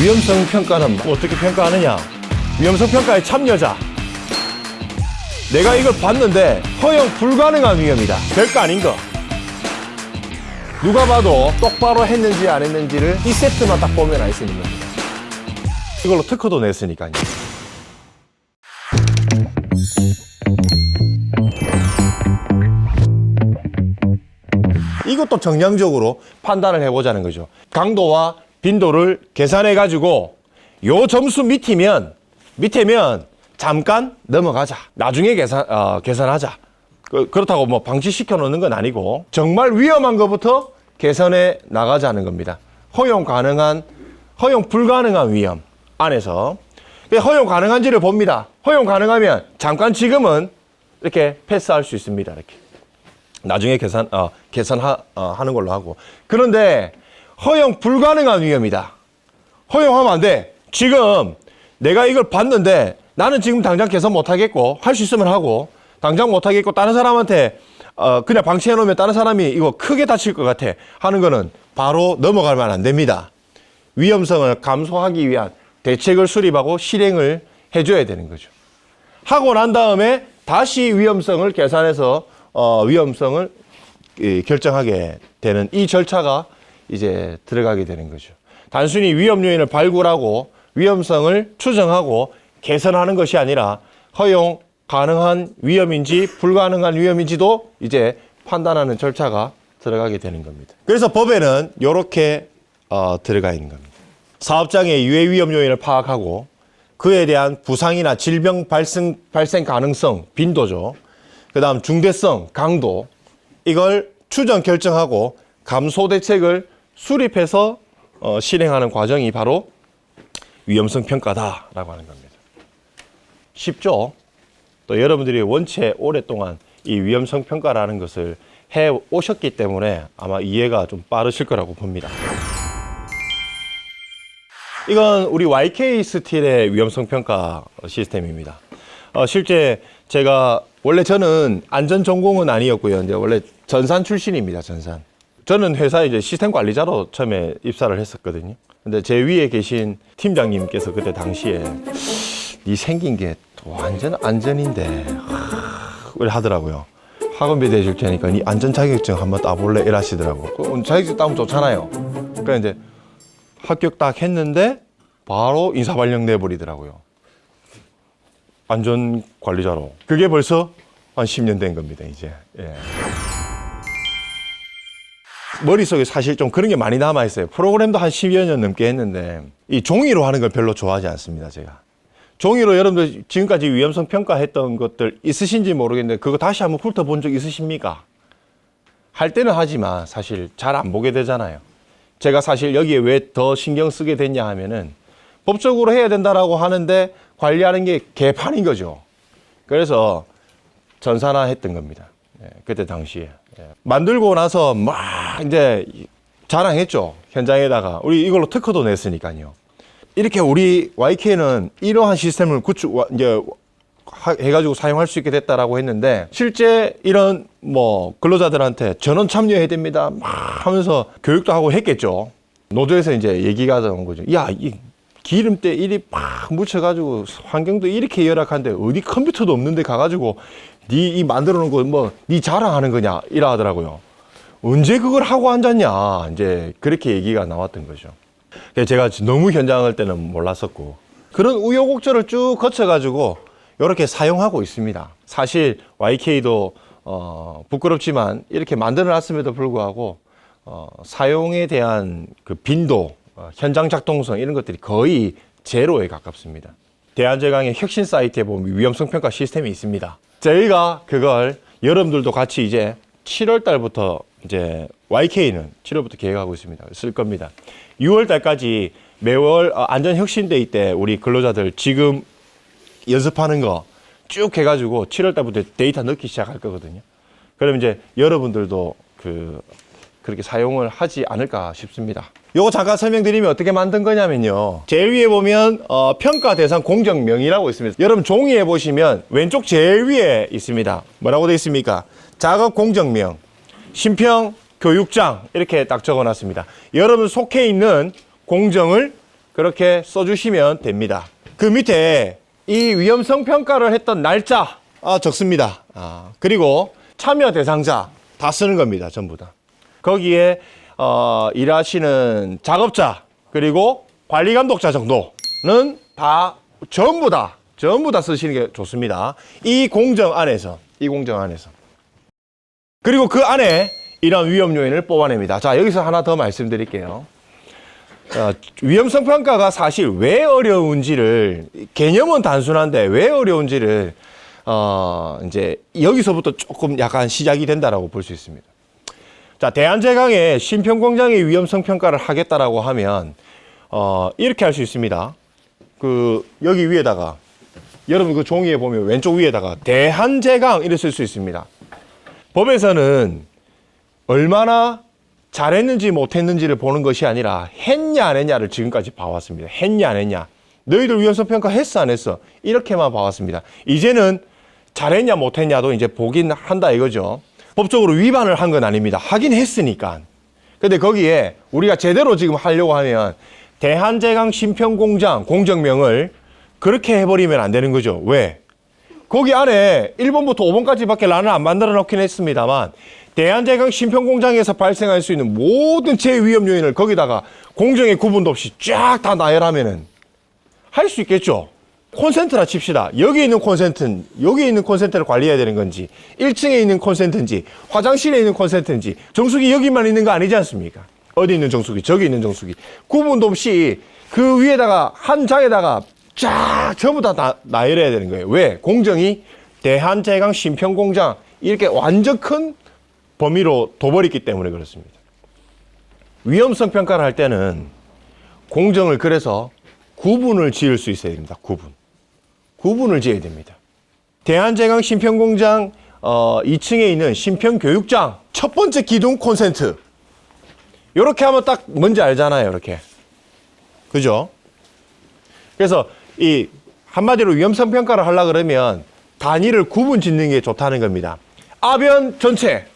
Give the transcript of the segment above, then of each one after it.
위험성 평가는 어떻게 평가하느냐? 위험성 평가에 참여자. 내가 이걸 봤는데 허용 불가능한 위험이다. 별거 아닌 거. 누가 봐도 똑바로 했는지 안 했는지를 이 세트만 딱 보면 알 수 있는 겁니다. 이걸로 특허도 냈으니까요. 이것도 정량적으로 판단을 해보자는 거죠. 강도와 빈도를 계산해 가지고 요 점수 밑이면 밑에면 잠깐 넘어가자. 나중에 계산 어, 계산하자. 그, 그렇다고 뭐 방치시켜 놓는 건 아니고 정말 위험한 것부터 개선해 나가자는 겁니다. 허용 가능한 허용 불가능한 위험 안에서 그 허용 가능한지를 봅니다. 허용 가능하면 잠깐 지금은 이렇게 패스할 수 있습니다. 이렇게. 나중에 계산 어, 계산하 어, 하는 걸로 하고 그런데 허용 불가능한 위험이다. 허용하면 안 돼. 지금 내가 이걸 봤는데 나는 지금 당장 계산 못 하겠고 할 수 있으면 하고 당장 못 하겠고 다른 사람한테 어, 그냥 방치해 놓으면 다른 사람이 이거 크게 다칠 것 같아 하는 거는 바로 넘어갈만 안 됩니다. 위험성을 감소하기 위한 대책을 수립하고 실행을 해줘야 되는 거죠. 하고 난 다음에 다시 위험성을 계산해서 어, 위험성을 이, 결정하게 되는 이 절차가 이제 들어가게 되는 거죠. 단순히 위험 요인을 발굴하고 위험성을 추정하고 개선하는 것이 아니라 허용 가능한 위험인지 불가능한 위험인지도 이제 판단하는 절차가 들어가게 되는 겁니다. 그래서 법에는 이렇게 어, 들어가 있는 겁니다. 사업장의 유해 위험 요인을 파악하고 그에 대한 부상이나 질병 발생, 발생 가능성, 빈도죠. 그 다음 중대성, 강도, 이걸 추정 결정하고 감소 대책을 수립해서 어, 실행하는 과정이 바로 위험성 평가다라고 하는 겁니다. 쉽죠? 또 여러분들이 원체 오랫동안 이 위험성 평가라는 것을 해 오셨기 때문에 아마 이해가 좀 빠르실 거라고 봅니다. 이건 우리 YK 스틸의 위험성 평가 시스템입니다. 어, 실제 제가 원래 저는 안전 전공은 아니었고요. 이제 원래 전산 출신입니다. 전산. 저는 회사에 이제 시스템 관리자로 처음에 입사를 했었거든요. 근데 제 위에 계신 팀장님께서 그때 당시에 이 생긴 게 완전 안전인데 하, 하더라고요. 학원비 대줄 테니까 이 안전 자격증 한번 따볼래 이러시더라고. 그 자격증 따면 좋잖아요. 그래 이제 합격 딱 했는데 바로 인사 발령 내 버리더라고요. 안전 관리자로. 그게 벌써 한 10년 된 겁니다, 이제. 예. 머릿속에 사실 좀 그런 게 많이 남아있어요. 프로그램도 한 10여 년 넘게 했는데, 이 종이로 하는 걸 별로 좋아하지 않습니다, 제가. 종이로 여러분들 지금까지 위험성 평가했던 것들 있으신지 모르겠는데, 그거 다시 한번 훑어본 적 있으십니까? 할 때는 하지만 사실 잘 안 보게 되잖아요. 제가 사실 여기에 왜 더 신경 쓰게 됐냐 하면은 법적으로 해야 된다라고 하는데 관리하는 게 개판인 거죠. 그래서 전산화 했던 겁니다. 예, 그때 당시에. 예. 만들고 나서 막 이제 자랑했죠. 현장에다가. 우리 이걸로 특허도 냈으니까요. 이렇게 우리 YK는 이러한 시스템을 구축, 와- 이제 하- 해가지고 사용할 수 있게 됐다라고 했는데 실제 이런 뭐 근로자들한테 전원 참여해야 됩니다 막 하면서 교육도 하고 했겠죠 노조에서 이제 얘기가 나온 거죠 야 이 기름때 이리 막 묻혀가지고 환경도 이렇게 열악한데 어디 컴퓨터도 없는데 가가지고 니이 만들어 놓은 거뭐니 자랑하는 거냐 이라 하더라고요. 언제 그걸 하고 앉았냐? 이제 그렇게 얘기가 나왔던 거죠. 제가 너무 현장할 때는 몰랐었고 그런 우여곡절을 쭉 거쳐가지고 이렇게 사용하고 있습니다. 사실 YK도 어, 부끄럽지만 이렇게 만들어놨음에도 불구하고 어, 사용에 대한 그 빈도, 어, 현장 작동성 이런 것들이 거의 제로에 가깝습니다. 대한제강의 혁신 사이트에 보면 위험성 평가 시스템이 있습니다. 저희가 그걸 여러분들도 같이 이제 7월 달부터 이제 YK는 7월부터 계획하고 있습니다. 쓸 겁니다. 6월 달까지 매월 어, 안전 혁신데이 때 우리 근로자들 지금 연습하는 거 쭉 해가지고 7월 달부터 데이터 넣기 시작할 거거든요. 그럼 이제 여러분들도 그 그렇게 사용을 하지 않을까 싶습니다. 요거 잠깐 설명드리면 어떻게 만든 거냐면요. 제일 위에 보면 어, 평가 대상 공정명이라고 있습니다. 여러분 종이에 보시면 왼쪽 제일 위에 있습니다. 뭐라고 되어 있습니까? 작업 공정명, 심평 교육장 이렇게 딱 적어놨습니다. 여러분 속해 있는 공정을 그렇게 써주시면 됩니다. 그 밑에 이 위험성 평가를 했던 날짜 아, 적습니다. 아, 그리고 참여 대상자 다 쓰는 겁니다. 전부 다. 거기에 어, 일하시는 작업자 그리고 관리 감독자 정도는 다 전부 다 전부 다 쓰시는 게 좋습니다. 이 공정 안에서 이 공정 안에서 그리고 그 안에 이런 위험 요인을 뽑아냅니다. 자 여기서 하나 더 말씀드릴게요. 어, 위험성 평가가 사실 왜 어려운지를 개념은 단순한데 왜 어려운지를 어 이제 여기서부터 조금 약간 시작이 된다라고 볼 수 있습니다. 자 대한제강의 신평공장의 위험성 평가를 하겠다라고 하면 어 이렇게 할 수 있습니다. 그 여기 위에다가 여러분 그 종이에 보면 왼쪽 위에다가 대한제강 이렇게 쓸 수 있습니다. 법에서는 얼마나 잘했는지 못했는지를 보는 것이 아니라 했냐 안 했냐를 지금까지 봐왔습니다. 했냐 안 했냐. 너희들 위험성 평가 했어 안 했어? 이렇게만 봐왔습니다. 이제는 잘했냐 못했냐도 이제 보긴 한다 이거죠. 법적으로 위반을 한 건 아닙니다. 하긴 했으니까. 근데 거기에 우리가 제대로 지금 하려고 하면 대한제강 신평공장 공정명을 그렇게 해버리면 안 되는 거죠. 왜? 거기 안에 1번부터 5번까지밖에 나는 안 만들어 놓긴 했습니다만 대한제강 신평공장에서 발생할 수 있는 모든 제위험 요인을 거기다가 공정의 구분도 없이 쫙 다 나열하면은 할 수 있겠죠. 콘센트라 칩시다. 여기 있는 콘센트는 여기 있는 콘센트를 관리해야 되는 건지 1층에 있는 콘센트인지 화장실에 있는 콘센트인지 정수기 여기만 있는 거 아니지 않습니까? 어디 있는 정수기 저기 있는 정수기 구분도 없이 그 위에다가 한 장에다가 쫙 전부 다 나, 나열해야 되는 거예요. 왜? 공정이 대한제강 신평공장 이렇게 완전 큰 범위로 둬버렸기 때문에 그렇습니다. 위험성 평가를 할 때는 공정을 그래서 구분을 지을 수 있어야 됩니다. 구분. 구분을 지어야 됩니다. 대한제강 신평공장 어, 2층에 있는 신평교육장 첫 번째 기둥 콘센트. 이렇게 하면 딱 뭔지 알잖아요. 이렇게. 그죠? 그래서 이 한마디로 위험성 평가를 하려 그러면 단위를 구분 짓는 게 좋다는 겁니다. 아변 전체,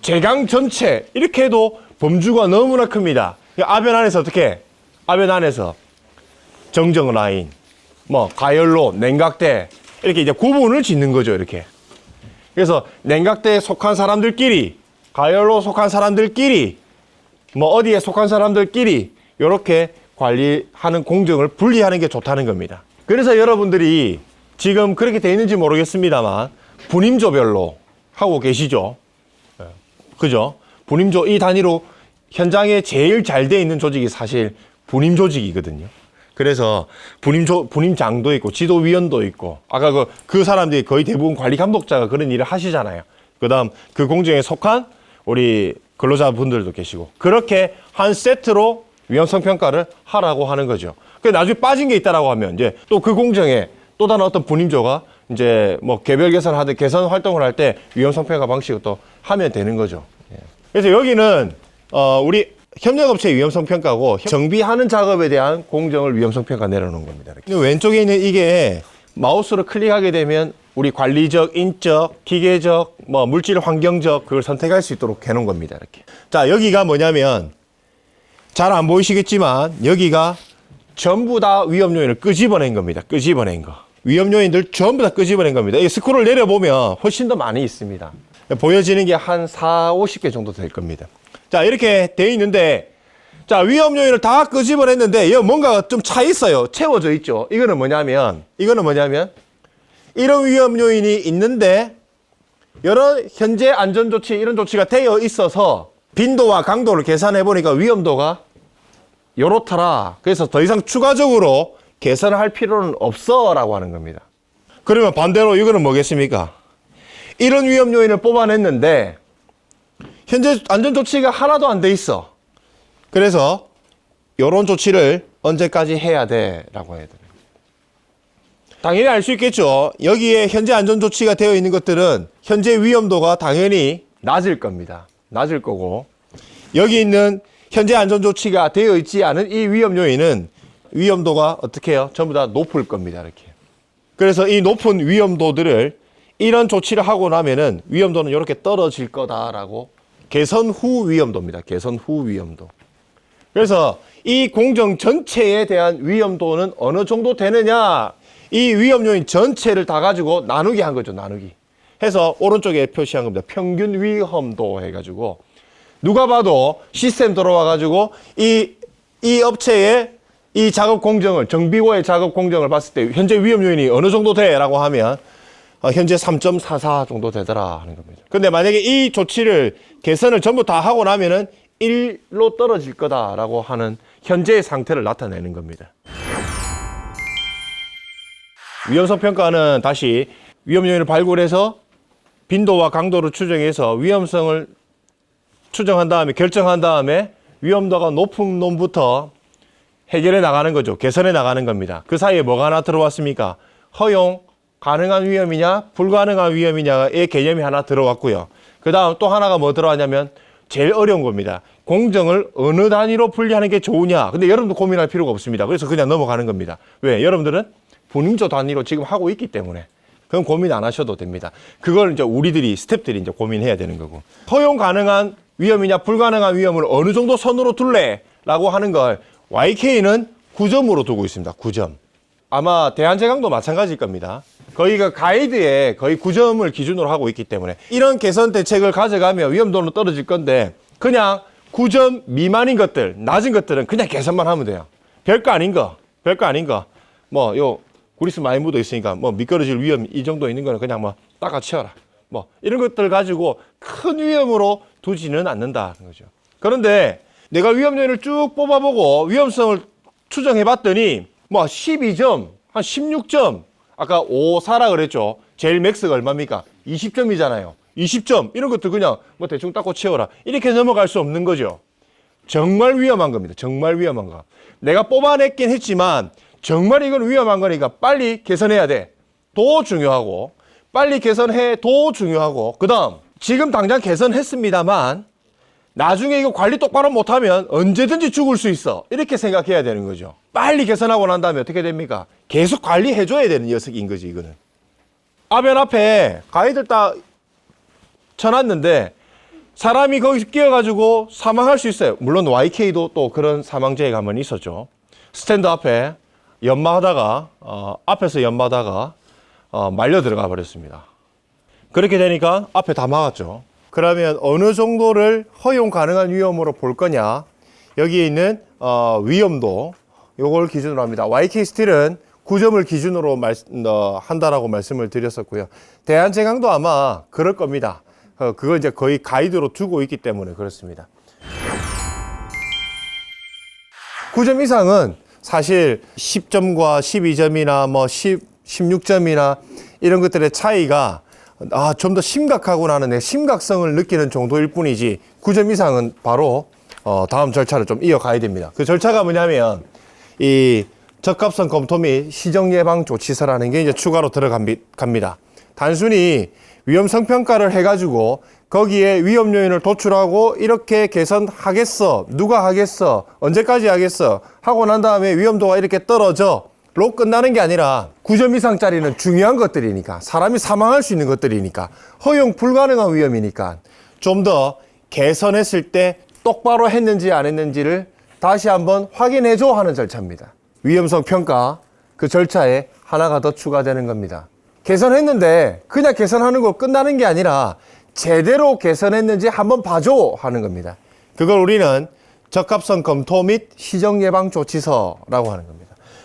제강 전체 이렇게 해도 범주가 너무나 큽니다. 아변 안에서 어떻게? 아변 안에서 정정 라인, 뭐 가열로, 냉각대 이렇게 이제 구분을 짓는 거죠. 이렇게. 그래서 냉각대에 속한 사람들끼리, 가열로 속한 사람들끼리, 뭐 어디에 속한 사람들끼리 이렇게 관리하는 공정을 분리하는 게 좋다는 겁니다. 그래서 여러분들이 지금 그렇게 돼 있는지 모르겠습니다만 분임조별로 하고 계시죠. 예. 그죠? 분임조 이 단위로 현장에 제일 잘 돼 있는 조직이 사실 분임 조직이거든요. 그래서 분임 조 분임장도 있고 지도위원도 있고 아까 그, 그 사람들이 거의 대부분 관리 감독자가 그런 일을 하시잖아요. 그다음 그 공정에 속한 우리 근로자분들도 계시고 그렇게 한 세트로 위험성 평가를 하라고 하는 거죠. 그 나중에 빠진 게 있다라고 하면 이제 또 그 공정에 또 다른 어떤 분임조가 이제 뭐 개별 개선하듯 개선 활동을 할 때 위험성 평가 방식을 또 하면 되는 거죠. 예. 그래서 여기는 어 우리 협력업체 위험성 평가고 정비하는 작업에 대한 공정을 위험성 평가 내려놓은 겁니다. 이렇게. 왼쪽에 있는 이게 마우스로 클릭하게 되면 우리 관리적, 인적, 기계적, 뭐 물질 환경적 그걸 선택할 수 있도록 해놓은 겁니다. 이렇게. 자 여기가 뭐냐면 잘 안 보이시겠지만 여기가 전부 다 위험 요인을 끄집어낸 겁니다. 끄집어낸 거. 위험 요인들 전부 다 끄집어낸 겁니다. 이 스크롤 내려보면 훨씬 더 많이 있습니다. 보여지는 게 한 4, 50개 정도 될 겁니다. 자, 이렇게 돼 있는데 자, 위험 요인을 다 끄집어냈는데 여기 뭔가 좀 차 있어요. 채워져 있죠. 이거는 뭐냐면 이거는 뭐냐면 이런 위험 요인이 있는데 여러 현재 안전 조치 이런 조치가 되어 있어서 빈도와 강도를 계산해 보니까 위험도가 요렇더라. 그래서 더 이상 추가적으로 개선을 할 필요는 없어라고 하는 겁니다. 그러면 반대로 이거는 뭐겠습니까? 이런 위험 요인을 뽑아냈는데 현재 안전 조치가 하나도 안 돼 있어. 그래서 이런 조치를 언제까지 해야 돼라고 해야 돼요. 당연히 알 수 있겠죠. 여기에 현재 안전 조치가 되어 있는 것들은 현재 위험도가 당연히 낮을 겁니다. 낮을 거고 여기 있는 현재 안전 조치가 되어 있지 않은 이 위험 요인은 위험도가 어떻게 해요? 전부 다 높을 겁니다. 이렇게. 그래서 이 높은 위험도들을 이런 조치를 하고 나면은 위험도는 이렇게 떨어질 거다라고 개선 후 위험도입니다. 개선 후 위험도. 그래서 이 공정 전체에 대한 위험도는 어느 정도 되느냐? 이 위험 요인 전체를 다 가지고 나누기 한 거죠 나누기. 해서 오른쪽에 표시한 겁니다. 평균 위험도 해가지고. 누가 봐도 시스템 들어와 가지고 이 이 업체의 이 작업 공정을 정비고의 작업 공정을 봤을 때 현재 위험 요인이 어느 정도 돼라고 하면 어, 현재 3.44 정도 되더라 하는 겁니다. 근데 만약에 이 조치를 개선을 전부 다 하고 나면은 1로 떨어질 거다라고 하는 현재의 상태를 나타내는 겁니다. 위험성 평가는 다시 위험 요인을 발굴해서 빈도와 강도를 추정해서 위험성을 추정한 다음에 결정한 다음에 위험도가 높은 놈부터 해결해 나가는 거죠. 개선해 나가는 겁니다. 그 사이에 뭐가 하나 들어왔습니까? 허용 가능한 위험이냐 불가능한 위험이냐의 개념이 하나 들어왔고요. 그 다음 또 하나가 뭐 들어왔냐면 제일 어려운 겁니다. 공정을 어느 단위로 분리하는 게 좋으냐. 근데 여러분도 고민할 필요가 없습니다. 그래서 그냥 넘어가는 겁니다. 왜? 여러분들은 분임조 단위로 지금 하고 있기 때문에. 그건 고민 안 하셔도 됩니다. 그걸 이제 우리들이 스탭들이 이제 고민해야 되는 거고. 허용 가능한 위험이냐 불가능한 위험을 어느 정도 선으로 둘래라고 하는 걸 YK는 9점으로 두고 있습니다. 9점. 아마 대한제강도 마찬가지일 겁니다. 거기가 가이드에 거의 9점을 기준으로 하고 있기 때문에 이런 개선 대책을 가져가면 위험도는 떨어질 건데 그냥 9점 미만인 것들, 낮은 것들은 그냥 개선만 하면 돼요. 별거 아닌 거, 별거 아닌 거. 뭐 요 구리스 많이 묻어 있으니까 뭐 미끄러질 위험 이 정도 있는 거는 그냥 뭐 닦아 치워라. 뭐 이런 것들 가지고 큰 위험으로 두지는 않는다는 거죠. 그런데 내가 위험 요인을 쭉 뽑아보고 위험성을 추정해 봤더니 뭐 12점, 한 16점, 아까 5, 4라 그랬죠. 제일 맥스가 얼마입니까? 20점이잖아요. 20점 이런 것들 그냥 뭐 대충 닦고 채워라 이렇게 넘어갈 수 없는 거죠. 정말 위험한 겁니다. 정말 위험한 거. 내가 뽑아냈긴 했지만 정말 이건 위험한 거니까 빨리 개선해야 돼. 더 중요하고 빨리 개선해 더 중요하고 그다음 지금 당장 개선했습니다만 나중에 이거 관리 똑바로 못하면 언제든지 죽을 수 있어. 이렇게 생각해야 되는 거죠. 빨리 개선하고 난 다음에 어떻게 됩니까? 계속 관리해줘야 되는 녀석인 거지, 이거는. 아변 앞에 가이드를 딱 쳐놨는데 사람이 거기서 끼어가지고 사망할 수 있어요. 물론 YK도 또 그런 사망자의 가만히 있었죠. 스탠드 앞에 연마하다가, 어, 앞에서 연마하다가 어, 말려 들어가 버렸습니다. 그렇게 되니까 앞에 다 막았죠. 그러면 어느 정도를 허용 가능한 위험으로 볼 거냐? 여기에 있는 어, 위험도 요걸 기준으로 합니다. YK 스틸은 9점을 기준으로 말, 어, 한다라고 말씀을 드렸었고요. 대한제강도 아마 그럴 겁니다. 어, 그걸 이제 거의 가이드로 두고 있기 때문에 그렇습니다. 9점 이상은 사실 10점과 12점이나 뭐 10, 16점이나 이런 것들의 차이가 아, 좀 더 심각하구나는 내 심각성을 느끼는 정도일 뿐이지 9점 이상은 바로 어, 다음 절차를 좀 이어가야 됩니다. 그 절차가 뭐냐면 이 적합성 검토 및 시정 예방 조치서라는 게 이제 추가로 들어갑니다. 단순히 위험 성 평가를 해가지고 거기에 위험 요인을 도출하고 이렇게 개선하겠어 누가 하겠어 언제까지 하겠어 하고 난 다음에 위험도가 이렇게 떨어져 로 끝나는 게 아니라 9점 이상짜리는 중요한 것들이니까 사람이 사망할 수 있는 것들이니까 허용 불가능한 위험이니까 좀 더 개선했을 때 똑바로 했는지 안 했는지를 다시 한번 확인해 줘 하는 절차입니다. 위험성 평가 그 절차에 하나가 더 추가되는 겁니다. 개선했는데 그냥 개선하는 거 끝나는 게 아니라 제대로 개선했는지 한번 봐줘 하는 겁니다. 그걸 우리는 적합성 검토 및 시정 예방 조치서라고 하는 겁니다.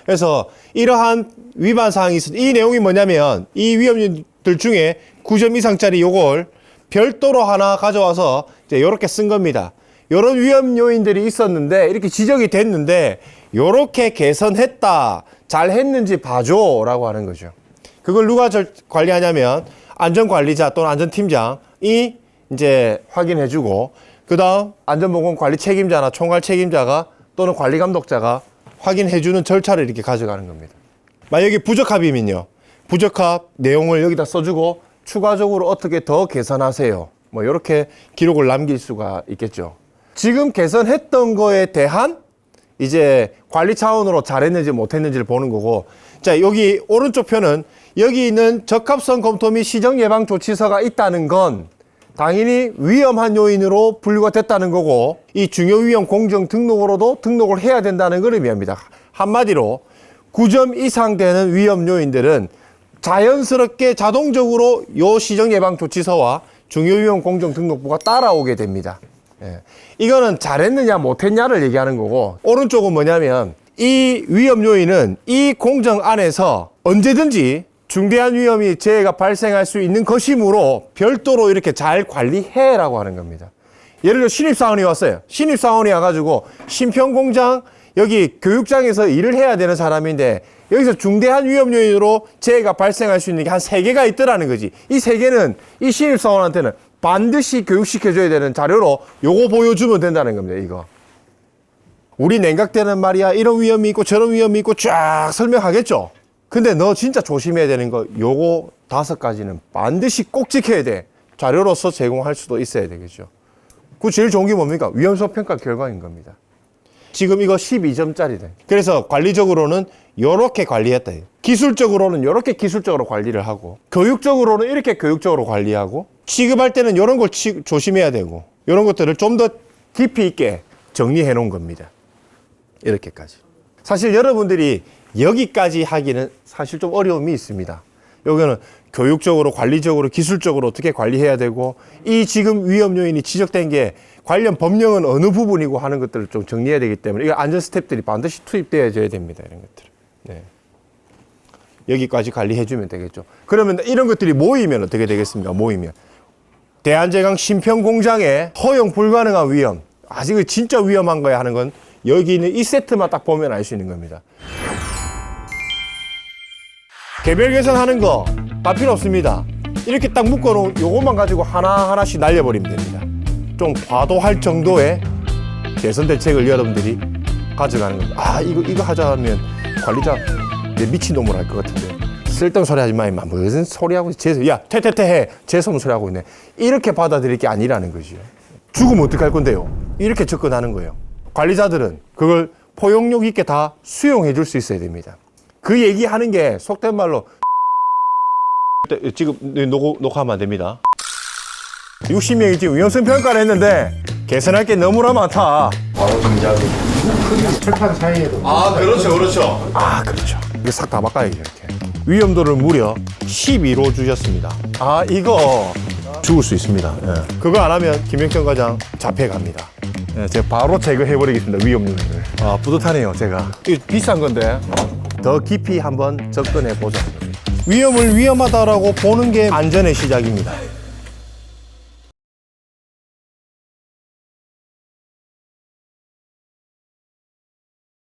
그래서 이러한 위반 사항이 있어. 이 내용이 뭐냐면 이 위험들 중에 9점 이상짜리 요걸 별도로 하나 가져와서 이제 요렇게 쓴 겁니다. 요런 위험 요인들이 있었는데 이렇게 지적이 됐는데 요렇게 개선했다. 잘 했는지 봐줘라고 하는 거죠. 그걸 누가 절, 관리하냐면 안전관리자 또는 안전팀장이 이제 확인해주고 그다음 안전보건 관리 책임자나 총괄 책임자가 또는 관리 감독자가 확인해주는 절차를 이렇게 가져가는 겁니다. 만약에 부적합이면요. 부적합 내용을 여기다 써주고 추가적으로 어떻게 더 개선하세요. 뭐 이렇게 기록을 남길 수가 있겠죠. 지금 개선했던 거에 대한 이제 관리 차원으로 잘했는지 못했는지를 보는 거고 자 여기 오른쪽 편은 여기 있는 적합성 검토 및 시정 예방 조치서가 있다는 건 당연히 위험한 요인으로 분류가 됐다는 거고 이 중요 위험 공정 등록으로도 등록을 해야 된다는 걸 의미합니다. 한마디로 9점 이상 되는 위험 요인들은 자연스럽게 자동적으로 요 시정 예방 조치서와 중요 위험 공정 등록부가 따라오게 됩니다. 예. 이거는 잘했느냐 못했냐를 얘기하는 거고 오른쪽은 뭐냐면 이 위험 요인은 이 공정 안에서 언제든지 중대한 위험이 재해가 발생할 수 있는 것이므로 별도로 이렇게 잘 관리해라고 하는 겁니다. 예를 들어 신입사원이 왔어요. 신입사원이 와가지고 신평공장 여기 교육장에서 일을 해야 되는 사람인데 여기서 중대한 위험 요인으로 재해가 발생할 수 있는 게 한 세 개가 있더라는 거지. 이 세 개는 이 신입사원한테는 반드시 교육시켜줘야 되는 자료로 요거 보여주면 된다는 겁니다. 이거. 우리 냉각되는 말이야 이런 위험이 있고 저런 위험이 있고 쫙 설명하겠죠. 근데 너 진짜 조심해야 되는 거 요거 다섯 가지는 반드시 꼭 지켜야 돼. 자료로서 제공할 수도 있어야 되겠죠. 그 제일 좋은 게 뭡니까? 위험성 평가 결과인 겁니다. 지금 이거 12점짜리래. 그래서 관리적으로는 이렇게 관리했다. 기술적으로는 이렇게 기술적으로 관리를 하고, 교육적으로는 이렇게 교육적으로 관리하고, 취급할 때는 이런 걸 치- 조심해야 되고, 이런 것들을 좀 더 깊이 있게 정리해 놓은 겁니다. 이렇게까지. 사실 여러분들이 여기까지 하기는 사실 좀 어려움이 있습니다. 여기는 교육적으로, 관리적으로, 기술적으로 어떻게 관리해야 되고, 이 지금 위험 요인이 지적된 게 관련 법령은 어느 부분이고 하는 것들을 좀 정리해야 되기 때문에 이거 안전 스텝들이 반드시 투입되어야 됩니다. 이런 것들. 네. 여기까지 관리해주면 되겠죠. 그러면 이런 것들이 모이면 어떻게 되겠습니까? 모이면. 대한제강 신평 공장에 허용 불가능한 위험, 아직 진짜 위험한 거야 하는 건 여기 있는 이 세트만 딱 보면 알 수 있는 겁니다. 개별 개선하는 거 다 필요 없습니다. 이렇게 딱 묶어놓은 요것만 가지고 하나하나씩 날려버리면 됩니다. 좀 과도할 정도의 개선 대책을 여러분들이 가져가는 겁니다. 아, 이거, 이거 하자면 관리자 내 미친놈을 할 것 같은데. 쓸데없는 소리 하지 마, 임마. 무슨 소리 하고, 재 야, 퇴퇴퇴 해. 재수없는 소리 하고 있네. 이렇게 받아들일 게 아니라는 거죠. 죽으면 어떡할 건데요? 이렇게 접근하는 거예요. 관리자들은 그걸 포용력 있게 다 수용해 줄 수 있어야 됩니다. 그 얘기하는 게 속된 말로 지금 녹, 녹화하면 안 됩니다. 60명이 지금 위험성 평가를 했는데 개선할 게 너무나 많다. 바로 동작이 철판 사이에도 아, 그렇죠, 그렇죠. 아, 그렇죠. 이게 싹다 바꿔야죠, 이렇게. 위험도를 무려 12로 주셨습니다. 아, 이거 죽을 수 있습니다. 예. 그거 안 하면 김영천 과장 잡혀갑니다. 예, 제가 바로 제거해버리겠습니다, 위험 요인을. 아, 뿌듯하네요, 제가. 이거 비싼 건데 더 깊이 한번 접근해 보자. 위험을 위험하다라고 보는 게 안전의 시작입니다.